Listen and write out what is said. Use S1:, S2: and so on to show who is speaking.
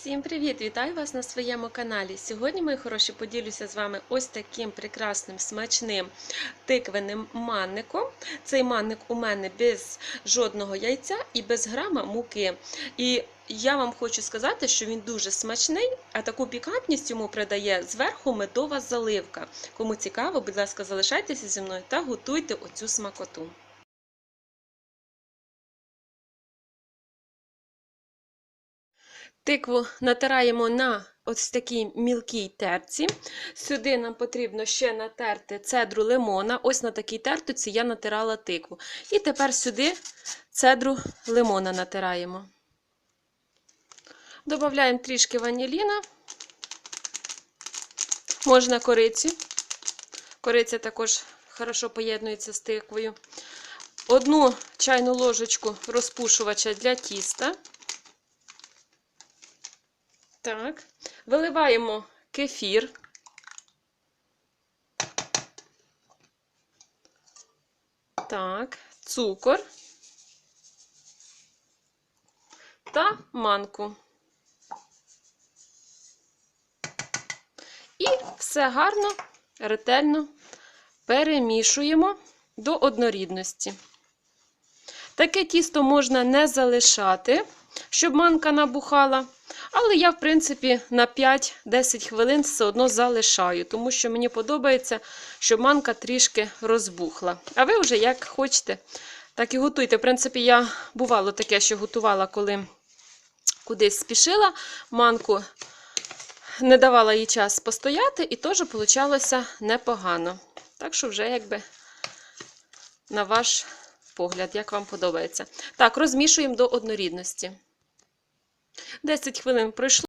S1: Всім привіт! Вітаю вас на своєму каналі. Сьогодні, мої хороші, поділюся з вами ось таким прекрасним смачним тиквеним манником. Цей манник у мене без жодного яйця і без грама муки. І я вам хочу сказати, що він дуже смачний, а таку пікантність йому придає зверху медова заливка. Кому цікаво, будь ласка, залишайтеся зі мною та готуйте оцю смакоту. Тикву натираємо на ось такій мілкій терці. Сюди нам потрібно ще натерти цедру лимона. Ось на такій тертиці я натирала тикву. І тепер сюди цедру лимона натираємо. Додаємо трішки ваніліна, можна кориці. Кориця також хорошо поєднується з тиквою. Одну чайну ложечку розпушувача для тіста. Так, виливаємо кефір. Так, цукор та манку. І все гарно, ретельно перемішуємо до однорідності. Таке тісто можна не залишати, щоб манка набухала. Але я, в принципі, на 5-10 хвилин все одно залишаю, тому що мені подобається, щоб манка трішки розбухла. А ви вже як хочете, так і готуйте. В принципі, я бувало таке, що готувала, коли кудись спішила, манку не давала їй час постояти, і теж вийшло непогано. Так що, вже якби на ваш погляд, як вам подобається. Так, розмішуємо до однорідності. 10 хвилин пройшло.